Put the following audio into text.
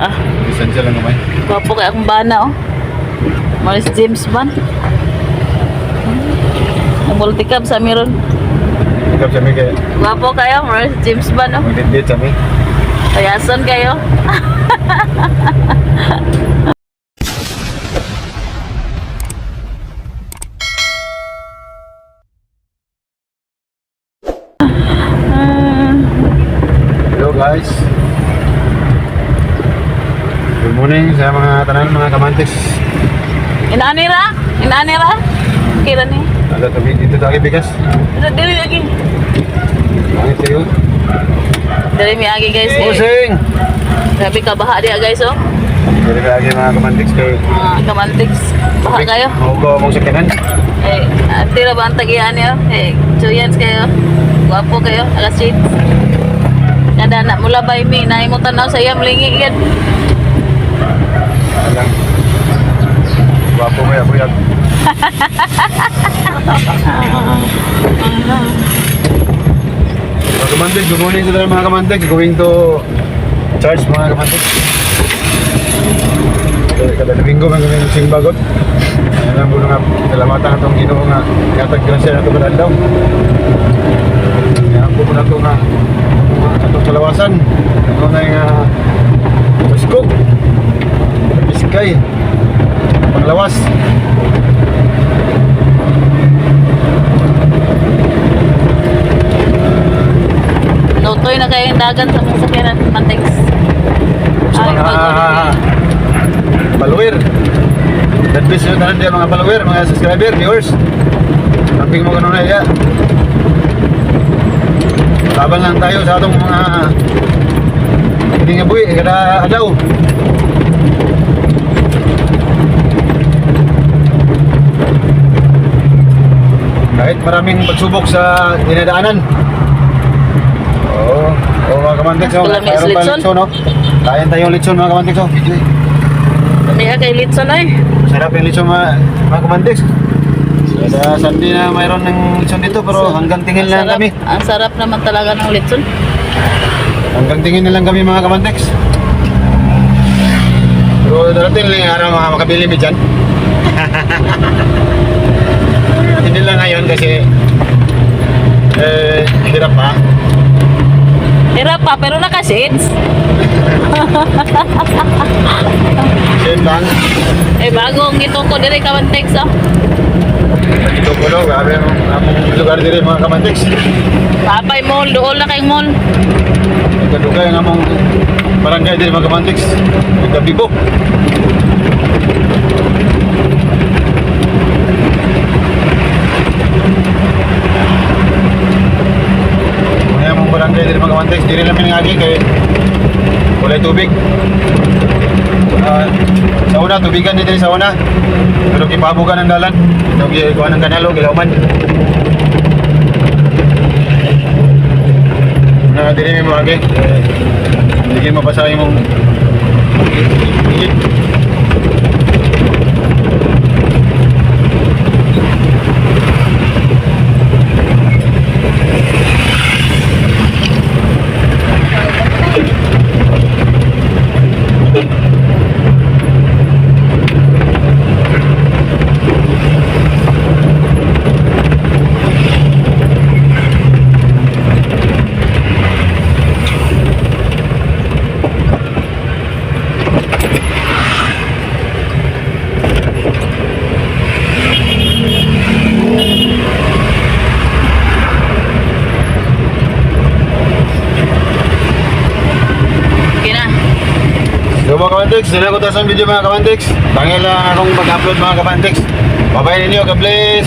Ah, Lisensya lang naman. gwapo kay akong bana oh. Maris James Bond. Ang multicab sa meron. Ikaw kami kaya Gwapo kayo, Maris James Bond oh. magdidit kami. Kayasan kayo. Ah, Hello guys. Morning sa mga tanan mga kamantis. Inaanira? Inaanira? Kira ni. Ada kami dito tayo bigas. Ito, dili lagi. Langit kayo. Dili mi agi guys. Pusing! Grabe ka baha dia guys oh. Jadi lagi mga kamantis kayo. Mga kamantigs. Baha kayo. Mau ko mong sakinan. Eh, ati ra ba ang tagian niyo? Eh, Chuyans kayo. Gwapo kayo. Alas sheets. Kada anak mula bay mi. Naay mo tanaw sa iyang lingi yan. Gwapo mo ya, buyag. Mga kamantis, good morning tanan mga kamantis. Going to church mga kamantis. Kada- Kada domingo man kami simbagot. Ayan lang po nga salamatan atong Ginoo nga katag grasya nato kada adlaw. Ayan po na to nga atong kalawasan. Dagat sa mga sakyanan. Mantigs. Sa mga pag- follower. You tanan dia mga follower, mga subscriber, viewers. Samping mo ganun na ya. Laban lang tayo sa atong mga hindi nga kada adaw. Kahit maraming pagsubok sa dinadaanan. Oh, mga kamantik, so, mayroon pa litson? litson, no? Kain tayong litson, mga kamantik, so. Niya kay Litson ay. Sarap yung litson, mga, mga kamantik. Sa Sunday na mayroon ng litson dito, pero hanggang tingin Ang lang kami. Ang sarap naman talaga ng Litson. Hanggang tingin na lang kami, mga kamantik. Pero darating lang yung araw mga makabili mi dyan. Hindi lang ngayon kasi eh, hirap pa. Hirap pa, pero naka-shades. Same lang. Eh, bagong ito ko dire ka Mantigs oh. Ito ko daw, grabe ang among lugar diri mga kamantiks. Papay mall, dool na kayong mall. Kadugay ang among barangay diri mga kamantiks. Gabibo. Yung among barangay diri mga kamantiks. Diri namin ngagi kay walay tubig. Ah, sa una, tubigan diri sa una. Pero kipabugan ang dalan. Ito gikuha ng kanalo, gilauman. na dili mi mga eh, hindi mabasa imong Okay na. Kamantiks, dala ko taas ang video mga kamantiks. Tangil lang akong mag-upload mga kamantiks. Bye-bye ninyo, God bless.